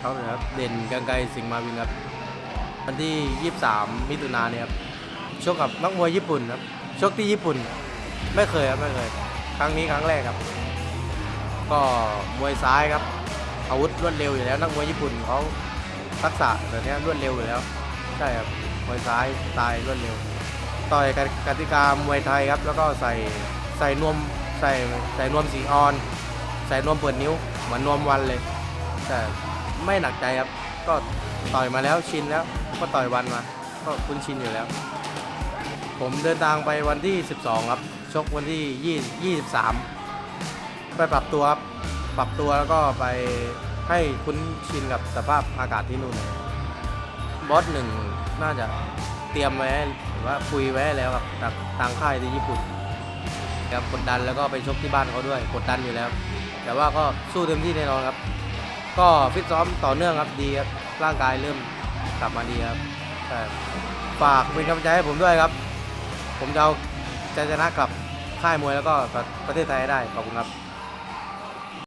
เขาเลยครับ เด่นกางไกรสิงห์มาวินครับ วันที่ 23 มิถุนายนเนี่ยครับ ชกกับนักมวยญี่ปุ่นครับ ชกที่ญี่ปุ่น ไม่เคยครับ ไม่เคย ครั้งนี้ครั้งแรกครับ ก็มวยซ้ายครับ อาวุธรวดเร็วอยู่แล้ว นักมวยญี่ปุ่นเขาทักษะแบบนี้รวดเร็วอยู่แล้ว ใช่ครับ มวยซ้ายสไตล์รวดเร็ว ต่อยกติกามวยไทยครับ แล้วก็ใส่ใส่นวมใส่ใส่นวมสีออน ใส่นวมเปิดนิ้ว เหมือนนวมวันเลย แต่ ไม่หนักใจครับ ก็ต่อยมาแล้วชินแล้ว ก็ต่อยวันมา ก็คุ้นชินอยู่แล้ว ผมเดินทางไปวันที่ 12 ครับ ชกวันที่ 20 23 ไปปรับตัวครับ ปรับตัวแล้วก็ไปให้คุ้นชินกับสภาพอากาศที่นู่นบอสหนึ่งน่าจะเตรียมไว้ว่าคุยไว้แล้วกับทางทางค่ายที่ญี่ปุ่นครับกดดันแล้วก็ไปชกที่บ้านเขาด้วยกดดันอยู่แล้ว แต่ว่าก็สู้เต็มที่แน่นอนครับ ก็ฟิตซ้อมต่อเนื่องครับดีครับร่างกายเริ่มกลับมาดีครับใช่ฝากเป็นกำลังใจให้ผมด้วยครับ ผมจะเอาใจชนะกลับค่ายมวยแล้วก็ประเทศไทยให้ได้ขอบคุณครับ